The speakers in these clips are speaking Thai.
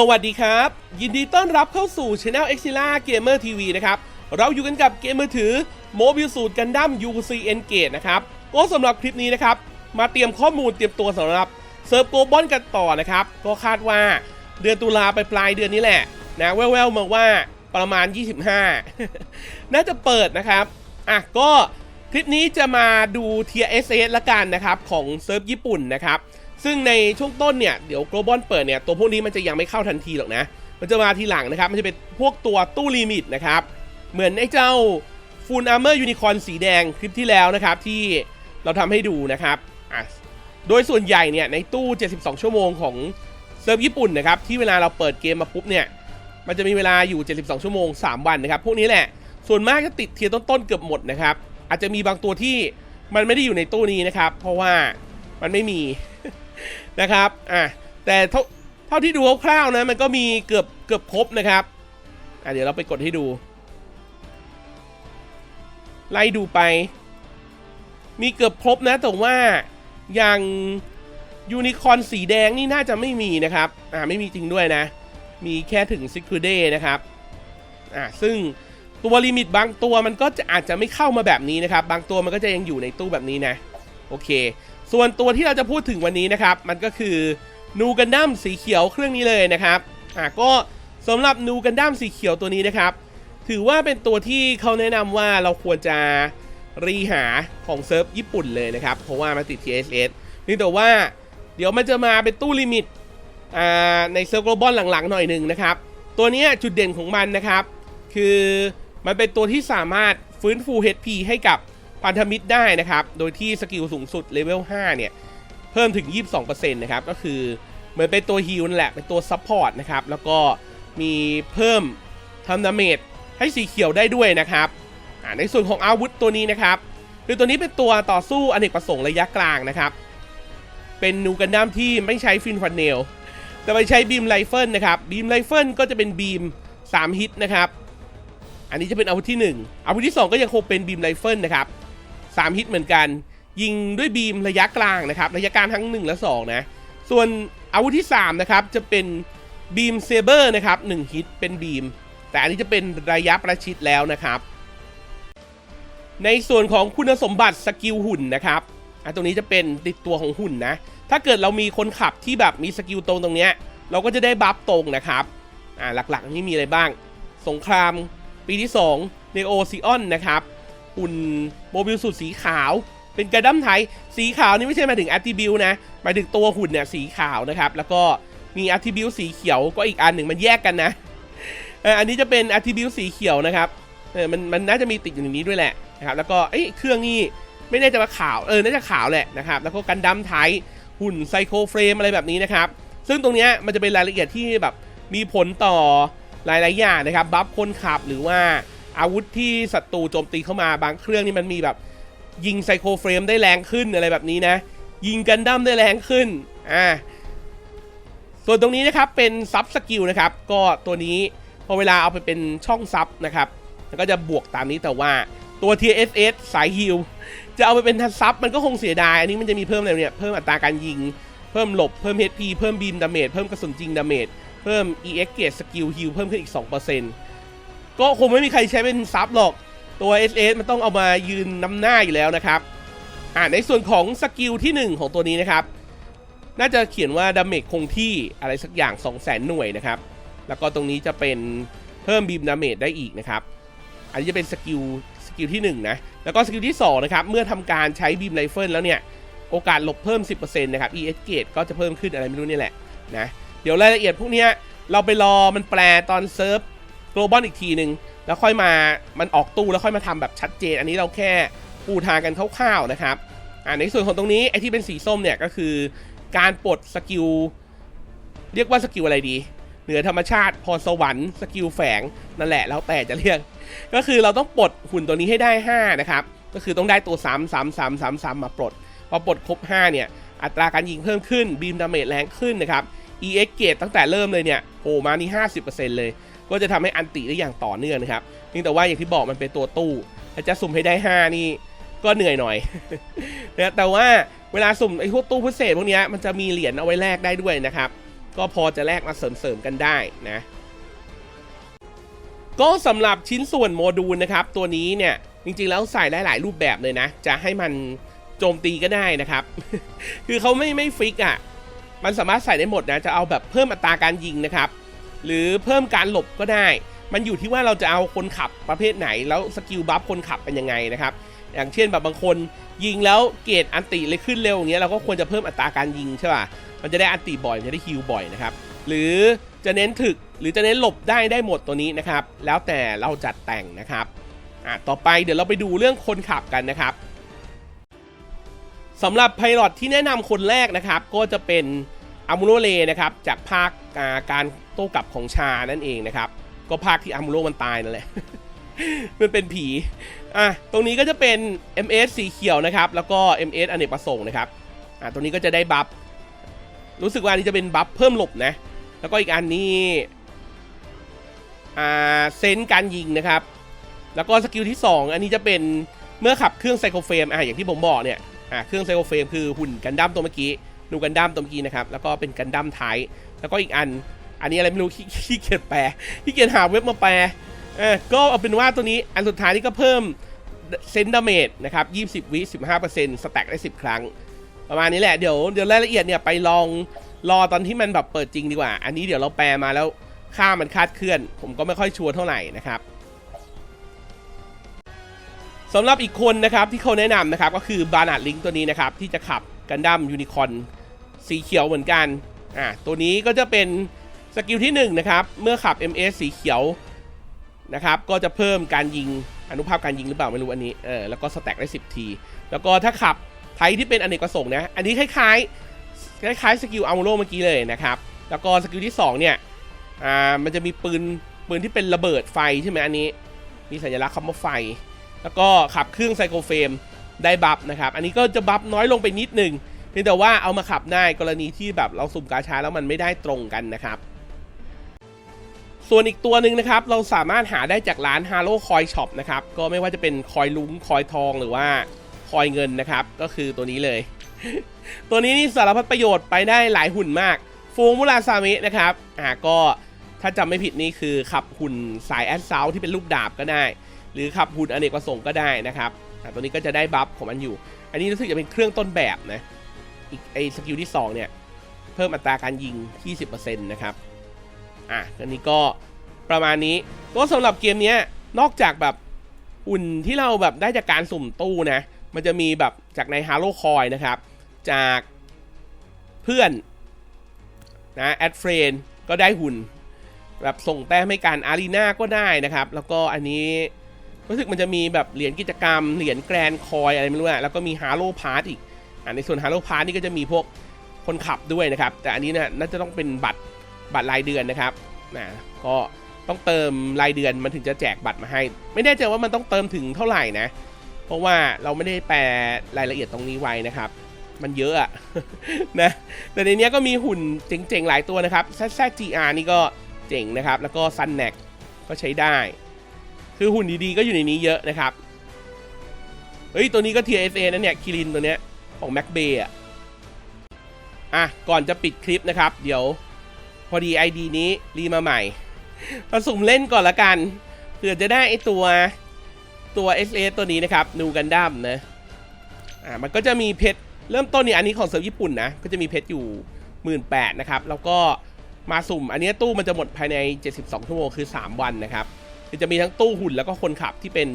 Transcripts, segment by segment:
สวัสดีครับ ยินดีต้อนรับเข้าสู่ Channel e x i l a Gamer TV นะครับ เราอยู่กันกับเกมมือถือโมบิลสูตรกันดั้ม UC Engage นะครับก็สำหรับคลิปนี้นะครับ มาเตรียมข้อมูลเตรียมตัวสำหรับเซิร์ฟโกลบอลกันต่อนะครับ ก็คาดว่าเดือนตุลาไปปลายเดือนนี้แหละ นะแว่วๆมาว่าประมาณ 25 น่าจะเปิดนะครับ อะก็คลิปนี้จะมาดู Tier SS ละกันนะครับ ของเซิร์ฟญี่ปุ่นนะครับ ซึ่งในช่วงต้นเนี่ยเดี๋ยว global เปิดเนี่ยตัวพวกนี้มันจะยังไม่เข้าทันทีหรอกนะ มันจะมาทีหลังนะครับ มันจะเป็นพวกตัวตู้ลิมิตนะครับ เหมือนไอ้เจ้า Full Armor Unicorn สีแดงคลิปที่แล้วนะครับ ที่เราทำให้ดูนะครับอะโดยส่วนใหญ่เนี่ยในตู้ 72 ชั่วโมงของเซิร์ฟญี่ปุ่นนะครับที่เวลาเราเปิดเกมมาปุ๊บเนี่ยมันจะมีเวลาอยู่ 72 ชั่วโมง 3 วันนะครับ พวกนี้แหละ ส่วนมากจะติดเทียร์ต้นๆเกือบหมดนะครับ อาจจะมีบางตัวที่มันไม่ได้อยู่ในตู้นี้นะครับ เพราะว่ามันไม่มี นะครับอะแต่เท่าเท่าที่ดูคร่าวๆนะมันก็มีเกือบเกือบครบนะครับอะเดี๋ยวเราไปกดให้ดู ไล่ดูไป มีเกือบครบนะแต่ว่าอย่างยูนิคอนสีแดงนี่น่าจะไม่มีนะครับอ่าไม่มีจริงด้วยนะ มีแค่ถึงซิคูเดนะครับอ่าซึ่งตัวลิมิตบางตัวมันก็จะอาจจะไม่เข้ามาแบบนี้นะครับ บางตัวมันก็จะยังอยู่ในตู้แบบนี้นะ โอเค ส่วนตัวที่เราจะพูดถึงวันนี้นะครับ มันก็คือนูกันดั้มสีเขียวเครื่องนี้เลยนะครับอ่าก็สำหรับนูกันดั้มสีเขียวตัวนี้นะครับ ถือว่าเป็นตัวที่เขาแนะนำว่าเราควรจะรีหาของเซิร์ฟญี่ปุ่นเลยนะครับ เพราะว่ามันติด TSS นี่แต่ว่าเดี๋ยวมันจะมาเป็นตู้ลิมิตอ่าในเซิร์ฟโกลบอลหลังๆหน่อยหนึ่งนะครับ ตัวนี้จุดเด่นของมันนะครับ คือมันเป็นตัวที่สามารถฟื้นฟู HP ให้กับ พันธมิตรได้นะครับ โดยที่สกิลสูงสุดเลเวล 5 เนี่ย เพิ่มถึง 22%นะครับ ก็คือเหมือนเป็นตัวฮิลนั่นแหละ เป็นตัวซัพพอร์ตนะครับ แล้วก็มีเพิ่มทำดาเมจให้สีเขียวได้ด้วยนะครับในส่วนของอาวุธตัวนี้นะครับคือตัวนี้เป็นตัวต่อสู้อเนกประสงค์ระยะกลางนะครับ เป็นนูกันดั้มที่ไม่ใช้ฟินฟันเนล แต่ไปใช้บีมไรเฟิลนะครับบีมไรเฟิลก็จะเป็นบีม 3 ฮิตนะครับ อันนี้จะเป็นอาวุธที่ 1 อาวุธที่ 2 ก็ยังคงเป็นบีมไรเฟิลนะครับ 3 ฮิตเหมือนกัน ยิงด้วยบีมระยะกลางนะครับ ระยะกลางทั้ง 1 และ 2 นะ ส่วนอาวุธที่ 3 นะครับ จะเป็นบีมเซเบอร์นะครับ1ฮิตเป็นบีม แต่อันนี้จะเป็นระยะประชิดแล้วนะครับ ในส่วนของคุณสมบัติสกิลหุ่นนะครับอันตรงนี้จะเป็นติดตัวของหุ่นนะ ถ้าเกิดเรามีคนขับที่แบบมีสกิลตรงตรงเนี้ย เราก็จะได้บัฟตรงนะครับ อ่าหลักๆนี่มีอะไรบ้าง สงครามปีที่2 n นโอซิออนนะครับ หุ่นโมบิลสุดสีขาว เป็นกระดั้มไทยสีขาวนี่ไม่ใช่หมายถึง a t t r i b u t e นะหมายถึงตัวหุ่นเนี่ยสีขาวนะครับ แล้วก็มี a t t r i b u t e สีเขียวก็อีกอันหนึ่งมันแยกกันนะอันนี้จะเป็น a t t r i b u t e สีเขียวนะครับเออมันมันน่าจะมีติดอยู่ในนี้ด้วยแหละนะครับแล้วก็เอ้เครื่องนี่ไม่แน่ใจว่าขาวเออน่าจะขาวแหละนะครับแล้วก็กันดั้มไทยหุ่นไซโคเฟรมอะไรแบบนี้นะครับ ซึ่งตรงนี้มันจะเป็นรายละเอียดที่แบบมีผลต่อหลาย ๆ อย่างนะครับ บัฟคนขับหรือว่า อาวุธที่ศัตรูโจมตีเข้ามาบางเครื่องนี่มันมีแบบ ยิงไซโคเฟรมได้แรงขึ้นอะไรแบบนี้นะ ยิงกันดั้มได้แรงขึ้นอ่าส่วนตรงนี้นะครับเป็นซับสกิลนะครับก็ตัวนี้พอเวลาเอาไปเป็นช่องซับนะครับมันก็จะบวกตามนี้แต่ว่าตัว TSS สายฮิลจะเอาไปเป็นทันซับมันก็คงเสียดาย อันนี้มันจะมีเพิ่มอะไรเนี่ย เพิ่มอัตราการยิง เพิ่มหลบ เพิ่ม HP เพิ่มบีมดาเมจ เพิ่มกระสุนจริงดาเมจ เพิ่ม EX เกตสกิลฮิลเพิ่มขึ้นอีก 2% ก็คงไม่มีใครใช้เป็นซับหรอก ตัว SS มันต้องเอามายืนนำหน้าอยู่แล้วนะครับ อ่าในส่วนของสกิลที่ 1 ของตัวนี้นะครับ น่าจะเขียนว่าดาเมจคงที่อะไรสักอย่าง 200,000หน่วยนะครับ แล้วก็ตรงนี้จะเป็นเพิ่มบีมดาเมจได้อีกนะครับ อันนี้จะเป็นสกิลสกิลที่1นะ แล้วก็สกิลที่2นะครับ เมื่อทำการใช้บีมไรเฟิลแล้วเนี่ย โอกาสหลบเพิ่ม 10%นะครับ ES gate ก็จะเพิ่มขึ้นอะไรไม่รู้นี่แหละนะ เดี๋ยวรายละเอียดพวกนี้เราไปรอมันแปลตอนเซิร์ฟ global อีกทีหนึ่งแล้วค่อยมามันออกตู้แล้วค่อยมาทำแบบชัดเจน อันนี้เราแค่ปูทางกันคร่าวๆนะครับอ่าในส่วนของตรงนี้ไอที่เป็นสีส้มเนี่ยก็คือ การปลดสกิลเรียกว่าสกิลอะไรดี เหนือธรรมชาติพรสวรรค์สกิลแฝงนั่นแหละแล้วแต่จะเรียก ก็คือเราต้องปลดหุ่นตัวนี้ให้ได้ 5 นะครับ ก็คือต้องได้ตัว 3 3 3 3 3 มาปลด พอปลดครบ 5 เนี่ย อัตราการยิงเพิ่มขึ้นบีมดาเมจแรงขึ้นนะครับ EX เกตตั้งแต่เริ่มเลยเนี่ยโผล่มานี่ 50%เลย ก็จะทำให้อันติได้อย่างต่อเนื่องนะครับเพียงแต่ว่าอย่างที่บอกมันเป็นตัวตู้ถ้าจะสุ่มให้ได้ 5 นี่ก็เหนื่อยหน่อยนะแต่ว่าเวลาสุ่มไอ้พวกตู้พิเศษพวกนี้มันจะมีเหรียญเอาไว้แลกได้ด้วยนะครับ ก็พอจะแลกมาเสริมๆกันได้นะก็สำหรับชิ้นส่วนโมดูลนะครับ ตัวนี้เนี่ยจริงๆแล้วใส่ได้หลายรูปแบบเลยนะ จะให้มันโจมตีก็ได้นะครับ คือเขาไม่ไม่ฟิกอะ มันสามารถใส่ได้หมดนะ จะเอาแบบเพิ่มอัตราการยิงนะครับ หรือเพิ่มการหลบก็ได้ มันอยู่ที่ว่าเราจะเอาคนขับประเภทไหน แล้วสกิลบัฟคนขับเป็นยังไงนะครับ อย่างเช่นแบบบางคนยิงแล้วเกรดอันติเลยขึ้นเร็วอย่างเงี้ยเราก็ควรจะเพิ่มอัตราการยิงใช่ป่ะ มันจะได้อันติบ่อย มันจะได้ฮิลบ่อยนะครับ หรือจะเน้นถึกหรือจะเน้นหลบได้ได้หมดตัวนี้นะครับ แล้วแต่เราจัดแต่งนะครับอะต่อไปเดี๋ยวเราไปดูเรื่องคนขับกันนะครับสำหรับไพลอตที่แนะนำคนแรกนะครับ ก็จะเป็น อามูโรเลนะครับจากภาคาการโต้กลับของชานั่นเองนะครับ ก็ภาคที่อามูโรมันตายนั่นแหละมันเป็นผีอะตรงนี้ก็จะเป็น MS สีเขียวนะครับ แล้วก็ MS อเนกประสงค์นะครับอะตรงนี้ก็จะได้บัฟรู้สึกว่าอันนี้จะเป็นบัฟเพิ่มหลบนะ แล้วก็อีกอันนี้อ่าเซนส์การยิงนะครับ แล้วก็สกิลที่ 2 อันนี้จะเป็นเมื่อขับเครื่องไซโคเฟรมอะอย่างที่ผมบอกเนี่ยอะเครื่องไซโคเฟรมคือหุ่นกันดั้มตัวเมื่อกี้ ดูกันดั้มตัวเมื่อกี้นะครับ แล้วก็เป็นกันดั้มไทยแล้วก็อีกอัน อันนี้อะไรไม่รู้ขี้เกียจแปลขี้เกียจหาเว็บมาแปลเออก็เอาเป็นว่าตัวนี้อันสุดท้ายนี่ก็เพิ่มเซนดาเมจนะครับ 20 วิ 15%สแต็กได้ 10 ครั้ง ประมาณนี้แหละ เดี๋ยวเดี๋ยวรายละเอียดเนี่ยไปลองรอตอนที่มันแบบเปิดจริงดีกว่า อันนี้เดี๋ยวเราแปลมาแล้วค่ามันคาดเคลื่อน ผมก็ไม่ค่อยชัวร์เท่าไหร่นะครับสำหรับอีกคนนะครับที่เขาแนะนำนะครับก็คือบานาดลิงตัวนี้นะครับที่จะขับกันดั้มยูนิคอน สีเขียวเหมือนกันอ่าตัวนี้ก็จะเป็นสกิลที่1นะครับเมื่อขับ MS สีเขียวนะครับก็จะเพิ่มการยิงอนุภาพการยิงหรือเปล่าไม่รู้อันนี้เออแล้วก็สแต็กได้ 10 ที แล้วก็ถ้าขับไทยที่เป็นอเนกประสงค์นะอันนี้คล้ายๆ คล้ายๆสกิลอัลโมโรเมื่อกี้เลยนะครับแล้วก็สกิลที่2เนี่ยอ่ามันจะมีปืนปืนที่เป็นระเบิดไฟใช่ไหมอันนี้ มีสัญลักษณ์คำว่าไฟ แล้วก็ขับเครื่องไซโคเฟรมได้บัฟนะครับอันนี้ก็จะบัฟน้อยลงไปนิดนึง เพียงแต่ว่าเอามาขับได้กรณีที่แบบเราสุ่มกาชาแล้วมันไม่ได้ตรงกันนะครับ ส่วนอีกตัวหนึ่งนะครับ เราสามารถหาได้จากร้าน Halo Coin Shop นะครับ ก็ไม่ว่าจะเป็นคอยลุ้งคอยทองหรือว่าคอยเงินนะครับ ก็คือตัวนี้เลย ตัวนี้นี่สารพัดประโยชน์ไปได้หลายหุ่นมาก ฟูงมุราซามินะครับอ่าก็ถ้าจำไม่ผิดนี่คือขับหุ่นสายแอดเซาที่เป็นลูกดาบก็ได้ หรือขับหุ่นอเนกประสงค์ก็ได้นะครับอ่าตัวนี้ก็จะได้บัฟของมันอยู่ อันนี้รู้สึกจะเป็นเครื่องต้นแบบนะ อีกไอสกิลที่ 2 เนี่ย เพิ่มอัตราการยิง 20%นะครับ อะอันนี้ก็ประมาณนี้ก็สำหรับเกมเนี้ยนอกจากแบบอุ่นที่เราแบบได้จากการสุ่มตู้นะ มันจะมีแบบจากใน h a l o Coin นะครับ จากเพื่อนนะแอดเฟรนก็ได้หุ่น แบบส่งแต้มให้การอารีนาก็ได้นะครับ แล้วก็อันนี้รู้สึกมันจะมีแบบเหรียญกิจกรรม เหรียญแกรนคอยอะไรไม่รู้อะแล้วก็มีฮาร์โลพาร์ตอีก อ่าในส่วนฮาโลพาร์ตนี่ก็จะมีพวกคนขับด้วยนะครับ แต่อันนี้เนี่ยน่าจะต้องเป็นบัตรบัตรรายเดือนนะครับนะก็ต้องเติมรายเดือนมันถึงจะแจกบัตรมาให้ ไม่แน่ใจว่ามันต้องเติมถึงเท่าไหร่นะ เพราะว่าเราไม่ได้แปลรายละเอียดตรงนี้ไว้นะครับ มันเยอะอะนะแต่ในนี้ก็มีหุ่นเจ๋งๆหลายตัวนะครับ ZZGR นี่ก็เจ๋งนะครับ แล้วก็ Sun n a c ก็ใช้ได้ คือหุ่นดีๆก็อยู่ในนี้เยอะนะครับเฮ้ยตัวนี้ก็ TSA นะเนี่ยคิรินตัวเนี้ย ของ Mac Bay อะอะ ก่อนจะปิดคลิปนะครับ เดี๋ยวพอดี ID นี้รีมาใหม่ผสมเล่นก่อนละกันเผื่อจะได้ไอตัวตัว SS ตัวนี้นะครับนูกันดั้มนะอ่ามันก็จะมีเพชรเริ่มต้นเนี่ยอันนี้ของเซิร์ฟญี่ปุ่นนะ ก็จะมีเพชรอยู่1 8ื่นนะครับ แล้วก็มาสุ่ม อันนี้ตู้มันจะหมดภายใน 72 ชั่วโมงคือ 3 วันนะครับจะมีทั้งตู้หุ่นแล้วก็คนขับที่เป็น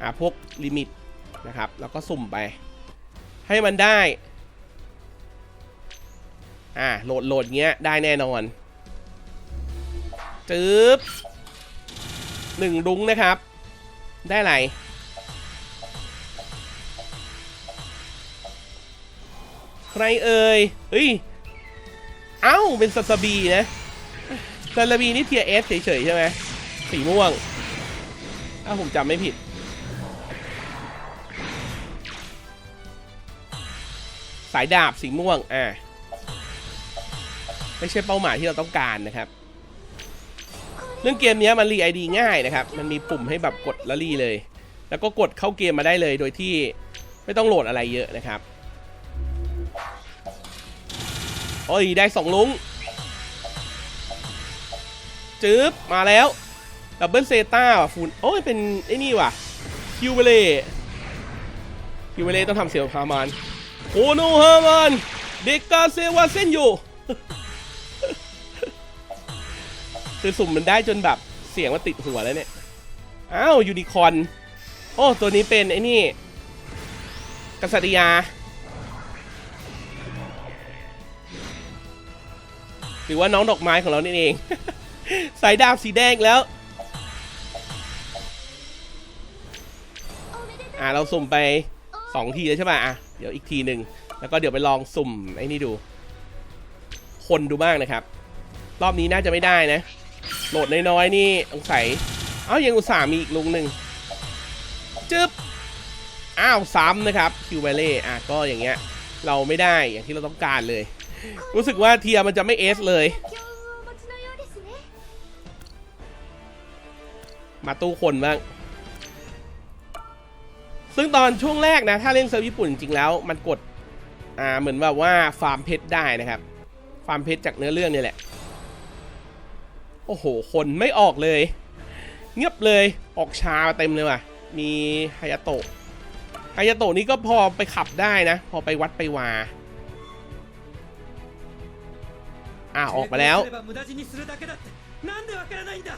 อ่าพวกลิมิตนะครับ แล้วก็สุ่มไป ให้มันได้ อ่าโหลดโหลดเงี้ยได้แน่นอนจึ๊บหนึ่งรุ้งนะครับ ได้ไรใครเอ่ยเฮ้ย เอ้า เป็นซาซาบีนะซาซาบีนี่เทียเอสเฉยๆใช่ไหมสีม่วง ถ้าผมจำไม่ผิด สายดาบสีม่วง อ่า ไม่ใช่เป้าหมายที่เราต้องการนะครับ เรื่องเกมนี้มันรีไอดีง่ายนะครับ มันมีปุ่มให้แบบกดแล้วรีเลย แล้วก็กดเข้าเกมมาได้เลย โดยที่ไม่ต้องโหลดอะไรเยอะนะครับ โอ้ย ได้สองลุงจึ๊บมาแล้วดับเบิลเซต้าว่ะฟูนโอ้ย เป็นไอ้นี่ว่ะ คิวเบเล่คิวเบเล่ต้องทำเสียงพามาน อโนฮามานเด็กกาเซวาเซนโยคือสุ่มมันได้จนแบบเสียงมันติดหัวแล้วเนี่ย อ้าวยูนิคอน โอ้ตัวนี้เป็นไอ้นี่ กษัตริยา หรือว่าน้องดอกไม้ของเรานี่เอง สายดาบสีแดงแล้ว อ่าเราสุ่มไปสองทีแล้วใช่ป่ะอะ เดี๋ยวอีกทีหนึ่งแล้วก็เดี๋ยวไปลองสุ่มไอ้นี่ดู คนดูบ้างนะครับ รอบนี้น่าจะไม่ได้นะ โหลดน้อยๆนี่สงสัยเอ้ายังอุตส่ามีอีกลุงหนึ่งจึ๊บอ้าวซ้ำนะครับคิวเวเล่อะก็อย่างเงี้ย เราไม่ได้อย่างที่เราต้องการเลย รู้สึกว่าเทียมันจะไม่เอสเลย มาตู้คนบ้าง ซึ่งตอนช่วงแรกนะ ถ้าเล่นเซิร์ฟญี่ปุ่นจริงแล้ว มันกด อ่า เหมือนแบบว่าฟาร์มเพชรได้นะครับ ฟาร์มเพชรจากเนื้อเรื่องนี่แหละ โอ้โห คนไม่ออกเลย เงียบเลย ออกชาเต็มเลยว่ะ มีฮายาโตะฮายาโตะนี่ก็พอไปขับได้นะ พอไปวัดไปวา อ่าออกมาแล้ว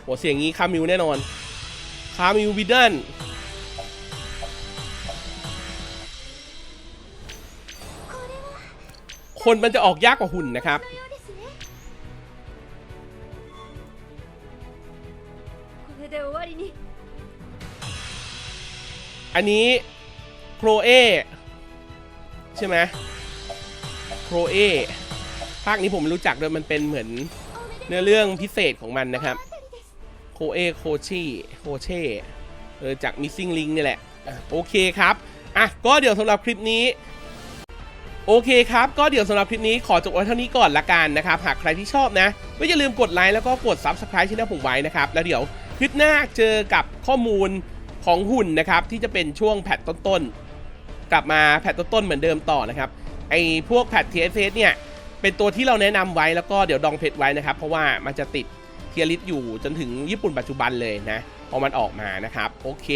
หัวเสียงงี้คามิวแน่นอน คามิวบิดเดน คนมันจะออกยากกว่าหุ่นนะครับ อันนี้โครเอใช่ไหมโครเอภาคนี้ผมรู้จักโดยมันเป็นเหมือนเนื้อเรื่องพิเศษของมันนะครับโครเอโคชีโคเช่เออจาก Missing Link นี่แหละ โอเคครับ อะ ก็เดี๋ยวสำหรับคลิปนี้ โอเคครับ ก็เดี๋ยวสำหรับคลิปนี้ขอจบไว้เท่านี้ก่อนละกันนะครับ หากใครที่ชอบนะก็อย่าลืมกดไลค์แล้วก็กด Subscribe ช่องผมไว้นะครับ แล้วเดี๋ยวคลิปหน้าเจอกับข้อมูลของหุ่นนะครับ ที่จะเป็นช่วงแพทต้นๆ กลับมาแพทต้นๆ เหมือนเดิมต่อนะครับ ไอ้พวกแพท TSS เนี่ย เป็นตัวที่เราแนะนำไว้แล้วก็เดี๋ยวดองเพชรไว้นะครับ เพราะว่ามันจะติดเทียริสอยู่จนถึงญี่ปุ่นปัจจุบันเลยนะพอมันออกมานะครับ โอเค